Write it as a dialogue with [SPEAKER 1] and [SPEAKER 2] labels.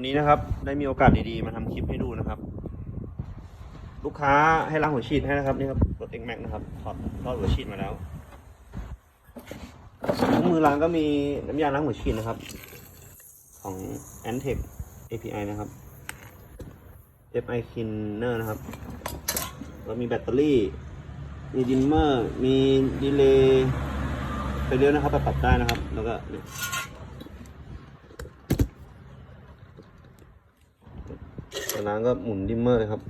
[SPEAKER 1] วันนี้นะครับ ได้มีโอกาสดีๆ มาทำคลิปให้ดูนะครับ ลูกค้าให้ล้างหัวฉีดให้นะครับนี่ครับรถ X Max นะครับถอดถอดหัวฉีดมาแล้วถุงมือล้างก็มีน้ำยาล้างหัวฉีดนะครับ ของ Antec API นะครับ FI Cleaner นะครับแล้วมีแบตเตอรี่ มีดิมเมอร์ มีดีเลย์ไปเรื่อยนะครับปรับได้นะครับ แล้วก็ เนี่ยจากนั้นก็หมุนดิมเมอร์เลยครับ